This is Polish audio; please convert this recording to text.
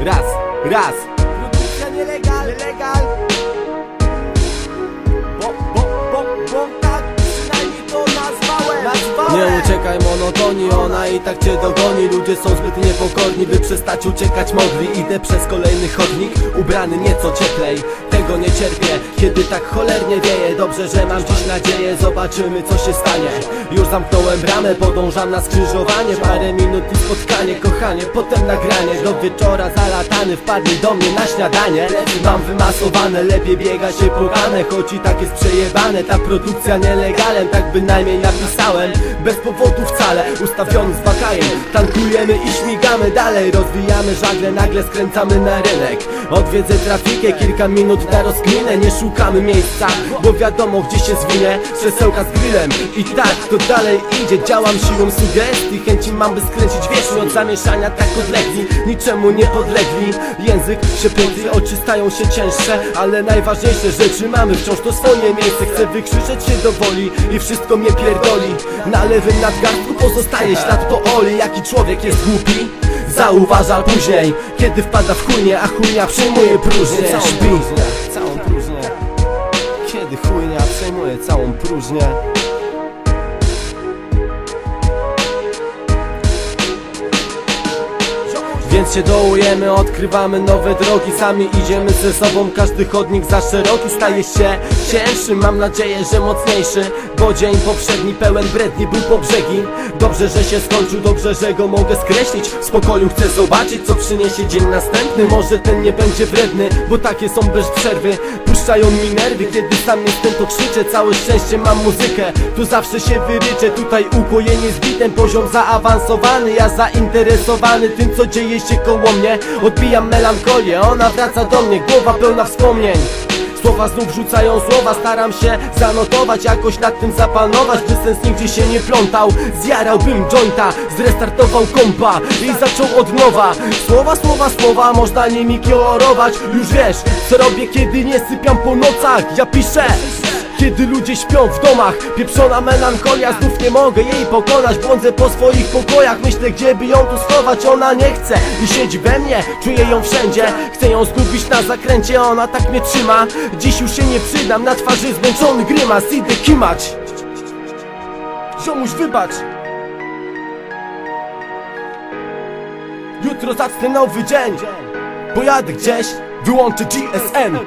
Raz, raz. Produkcja nielegal, legal Nie uciekaj monotonii, ona i tak cię dogoni. Ludzie są zbyt niepokorni, by przestać uciekać. Mogli Idę przez kolejny chodnik, ubrany nieco cieplej. Tego nie cierpię, kiedy tak cholernie wieje. Dobrze, że mam dziś nadzieję, zobaczymy co się stanie. Już zamknąłem bramę, podążam na skrzyżowanie. Parę minut i spotkanie, kochanie, potem nagranie. Do wieczora zalatany, wpadnij do mnie na śniadanie. Mam wymasowane, lepiej biega się pogane Choć i tak jest przejebane, ta produkcja nielegalem Tak bynajmniej napisałem, bez powodu wcale Ustawiony z wakajem, tankujemy i śmigamy dalej Rozwijamy żagle, nagle skręcamy na rynek Odwiedzę trafikę, kilka minut na rozkminę. Nie szukamy miejsca, bo wiadomo gdzie się zwinie. Krzesełka z grillem. I tak to dalej idzie. Działam siłą sugestii, chęci mam by skręcić wiecznie Od zamieszania tak odlegli, niczemu nie podlegli. Język się oczy stają się cięższe. Ale najważniejsze rzeczy mamy wciąż to swoje miejsce. Chcę wykrzyczeć się do woli i wszystko mnie pierdoli. Na lewym nadgarstku pozostaje ślad po oli. Jaki człowiek jest głupi? Zauważa później, kiedy wpada w chujnie, a chujnia przejmuje próżnię. Całą próżnię, całą próżnię. Kiedy chujnia przejmuje całą próżnię Się dołujemy, odkrywamy nowe drogi Sami idziemy ze sobą, każdy chodnik za szeroki Staje się cięższy, mam nadzieję, że mocniejszy Bo dzień poprzedni pełen bredni był po brzegi. Dobrze, że się skończył, dobrze, że go mogę skreślić. W spokoju chcę zobaczyć, co przyniesie dzień następny. Może ten nie będzie wredny, bo takie są bez przerwy. Puszczają mi nerwy, kiedy sam jestem to krzyczę. Całe szczęście mam muzykę, tu zawsze się wyryczę Tutaj ukojenie z bitem, poziom zaawansowany Ja zainteresowany tym, co dzieje się koło mnie Odbijam melankolię, ona wraca do mnie Głowa pełna wspomnień. Słowa znów rzucają słowa, staram się zanotować Jakoś nad tym zapanować, by sens nigdzie się nie plątał. Zjarałbym jointa, zrestartował kompa I zaczął od nowa. Słowa, słowa, słowa, można nimi kolorować. Już wiesz, co robię, kiedy nie sypiam po nocach. Ja piszę kiedy ludzie śpią w domach Pieprzona melancholia, znów nie mogę jej pokonać. Błądzę po swoich pokojach, myślę gdzie by ją tu schować. Ona nie chce i siedzi we mnie, czuję ją wszędzie. Chcę ją zgubić na zakręcie, ona tak mnie trzyma. Dziś już się nie przydam, na twarzy zmęczony grymas Idę kimać. Ziomuś wybacz. Jutro zacznę nowy dzień. Pojadę gdzieś, wyłączę GSM